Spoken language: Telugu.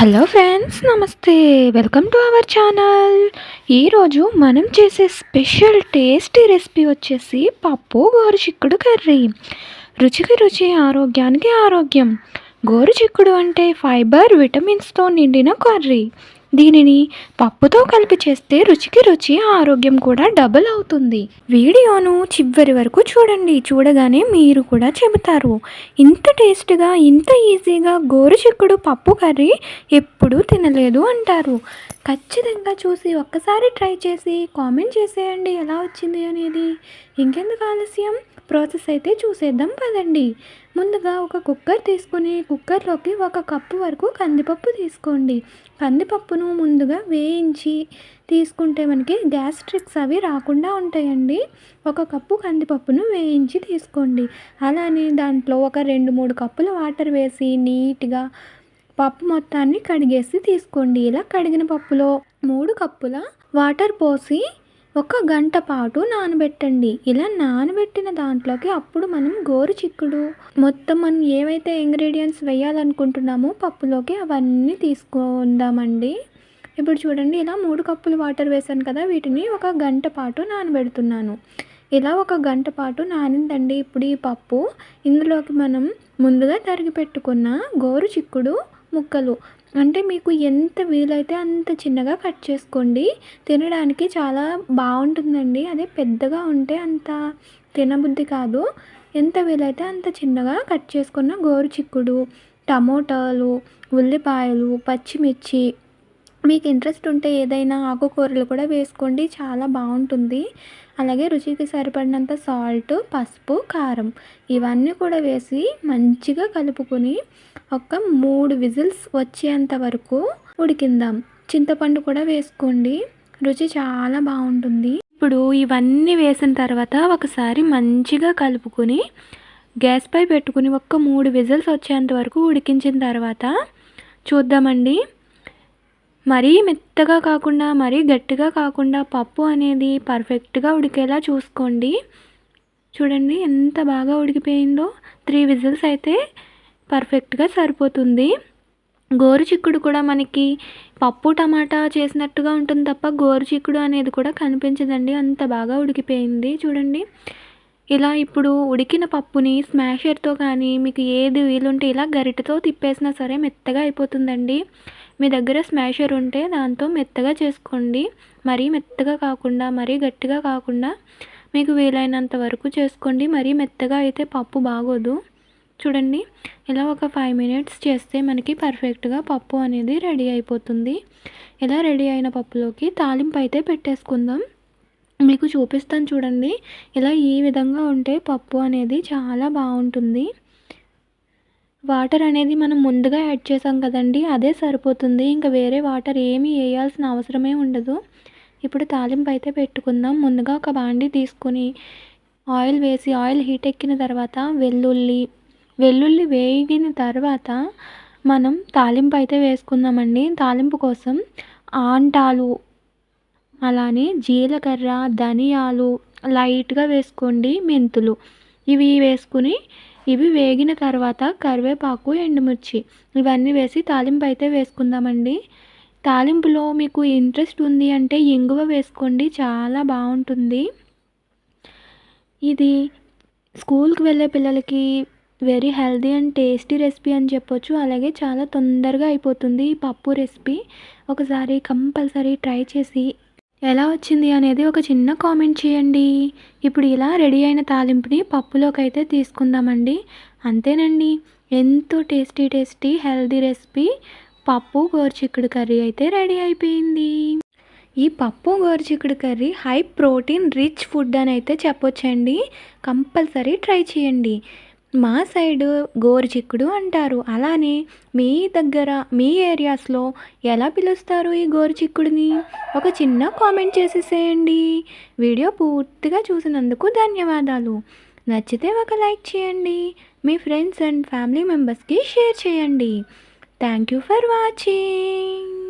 హలో ఫ్రెండ్స్ నమస్తే. వెల్కమ్ టు అవర్ ఛానల్ ఈరోజు మనం చేసే స్పెషల్ టేస్టీ రెసిపీ వచ్చేసి పప్పు గోరుచిక్కుడు కర్రీ. రుచికి రుచి ఆరోగ్యానికి ఆరోగ్యం. గోరుచిక్కుడు అంటే ఫైబర్ విటమిన్స్తో నిండిన కర్రీ. దీనిని పప్పుతో కలిపి చేస్తే రుచికి రుచి ఆరోగ్యం కూడా డబుల్ అవుతుంది. వీడియోను చివరి వరకు చూడండి. చూడగానే మీరు కూడా చెబుతారు. ఇంత టేస్ట్గా ఇంత ఈజీగా గోరుచిక్కుడు పప్పు కర్రీ ఎప్పుడూ తినలేదు అంటారు. ఖచ్చితంగా చూసి ఒక్కసారి ట్రై చేసి కామెంట్ చేసేయండి. ఎలా వచ్చింది అనేది ఇంకెందుకు ఆలస్యం? ప్రాసెస్ అయితే చూసేద్దాం పదండి. ముందుగా ఒక కుక్కర్ తీసుకుని కుక్కర్లోకి ఒక కప్పు వరకు కందిపప్పు తీసుకోండి. కందిపప్పును ముందుగా వేయించి తీసుకుంటే మనకి గ్యాస్ ట్రిక్స్ అవి రాకుండా ఉంటాయండి. ఒక కప్పు కందిపప్పును వేయించి తీసుకోండి. అలానే దాంట్లో ఒక రెండు మూడు కప్పులు వాటర్ వేసి నీట్గా పప్పు మొత్తాన్ని కడిగేసి తీసుకోండి. ఇలా కడిగిన పప్పులో మూడు కప్పుల వాటర్ పోసి ఒక గంట పాటు నానబెట్టండి. ఇలా నానబెట్టిన దాంట్లోకి అప్పుడు మనం గోరు చిక్కుడు మొత్తం మనం ఏవైతే ఇంగ్రీడియంట్స్ వేయాలనుకుంటున్నామో పప్పులోకి అవన్నీ తీసుకుందామండి. ఇప్పుడు చూడండి ఇలా మూడు కప్పులు వాటర్ వేసాను కదా వీటిని ఒక గంట పాటు నానబెడుతున్నాను. ఇలా ఒక గంట పాటు నానిందండి ఇప్పుడు ఈ పప్పు. ఇందులోకి మనం ముందుగా తరిగి పెట్టుకున్న గోరు చిక్కుడు ముక్కలు. అంటే మీకు ఎంత వీలైతే అంత చిన్నగా కట్ చేసుకోండి. తినడానికి చాలా బాగుంటుందండి అదే పెద్దగా ఉంటే అంత తినబుద్ధి కాదు. ఎంత వీలైతే అంత చిన్నగా కట్ చేసుకున్న గోరు చిక్కుడు టమోటాలు ఉల్లిపాయలు పచ్చిమిర్చి మీకు ఇంట్రెస్ట్ ఉంటే ఏదైనా ఆకుకూరలు కూడా వేసుకోండి. చాలా బాగుంటుంది. అలాగే రుచికి సరిపడినంత సాల్ట్ పసుపు కారం ఇవన్నీ కూడా వేసి మంచిగా కలుపుకొని ఒక మూడు విజిల్స్ వచ్చేంత వరకు ఉడికిందాం. చింతపండు కూడా వేసుకోండి. రుచి చాలా బాగుంటుంది. ఇప్పుడు ఇవన్నీ వేసిన తర్వాత ఒకసారి మంచిగా కలుపుకొని గ్యాస్ పై పెట్టుకుని ఒక్క మూడు విజిల్స్ వచ్చేంత వరకు ఉడికించిన తర్వాత చూద్దామండి. మరీ మెత్తగా కాకుండా మరీ గట్టిగా కాకుండా పప్పు అనేది పర్ఫెక్ట్గా ఉడికేలా చూసుకోండి. చూడండి ఎంత బాగా ఉడికిపోయిందో. త్రీ విజిల్స్ అయితే పర్ఫెక్ట్గా సరిపోతుంది. గోరు చిక్కుడు కూడా మనకి పప్పు టమాటా చేసినట్టుగా ఉంటుంది తప్ప గోరు చిక్కుడు అనేది కూడా కనిపించదండి. అంత బాగా ఉడికిపోయింది. చూడండి. ఇలా ఇప్పుడు ఉడికిన పప్పుని స్మాషర్తో కానీ మీకు ఏది వీలుంటే ఇలా గరిటతో తిప్పేసినా సరే మెత్తగా అయిపోతుందండి. మీ దగ్గర స్మాషర్ ఉంటే దాంతో మెత్తగా చేసుకోండి. మరీ మెత్తగా కాకుండా మరీ గట్టిగా కాకుండా మీకు వీలైనంత వరకు చేసుకోండి. మరీ మెత్తగా అయితే పప్పు బాగోదు. చూడండి ఇలా ఒక ఫైవ్ మినిట్స్ చేస్తే మనకి పర్ఫెక్ట్గా పప్పు అనేది రెడీ అయిపోతుంది. ఇలా రెడీ అయిన పప్పులోకి తాలింపు అయితే పెట్టేసుకుందాం. మీకు చూపిస్తాను చూడండి ఇలా ఈ విధంగా ఉంటే పప్పు అనేది చాలా బాగుంటుంది. వాటర్ అనేది మనం ముందుగా యాడ్ చేసాం కదండి అదే సరిపోతుంది. ఇంకా వేరే వాటర్ ఏమీ వేయాల్సిన అవసరమే ఉండదు. ఇప్పుడు తాలింపు అయితే పెట్టుకుందాం. ముందుగా ఒక బాండి తీసుకొని ఆయిల్ వేసి ఆయిల్ హీట్ ఎక్కిన తర్వాత వెల్లుల్లి వెల్లుల్లి వేగిన తర్వాత మనం తాలింపు అయితే వేసుకుందామండి. తాలింపు కోసం ఆంటాలు అలానే జీలకర్ర ధనియాలు లైట్గా వేసుకోండి. మెంతులు ఇవి వేసుకుని ఇవి వేగిన తర్వాత కరివేపాకు ఎండుమిర్చి. ఇవన్నీ వేసి తాలింపు అయితే వేసుకుందామండి. తాలింపులో మీకు ఇంట్రెస్ట్ ఉంది అంటే ఇంగువ వేసుకోండి చాలా బాగుంటుంది. ఇది స్కూల్కి వెళ్ళే పిల్లలకి very healthy and tasty recipe అని చెప్పొచ్చు. అలాగే చాలా తొందరగా అయిపోతుంది ఈ పప్పు రెసిపీ. ఒకసారి కంపల్సరీ ట్రై చేసి ఎలా వచ్చింది అనేది ఒక చిన్న కామెంట్ చేయండి. ఇప్పుడు ఇలా రెడీ అయిన తాలింపుని పప్పులోకి అయితే తీసుకుందామండి. అంతేనండి ఎంతో టేస్టీ టేస్టీ హెల్దీ రెసిపీ పప్పు గోరుచిక్కుడు కర్రీ అయితే రెడీ అయిపోయింది. ఈ పప్పు గోరుచిక్కుడు curry high protein rich food అని అయితే చెప్పొచ్చండి. కంపల్సరీ ట్రై చేయండి. మా సైడ్ గోరుచిక్కుడు అంటారు. అలానే మీ దగ్గర మీ ఏరియాస్లో ఎలా పిలుస్తారు ఈ గోరు చిక్కుడిని ఒక చిన్న కామెంట్ చేసేసేయండి. వీడియో పూర్తిగా చూసినందుకు ధన్యవాదాలు. నచ్చితే ఒక లైక్ చేయండి. మీ ఫ్రెండ్స్ అండ్ ఫ్యామిలీ మెంబర్స్కి షేర్ చేయండి. Thank you for watching.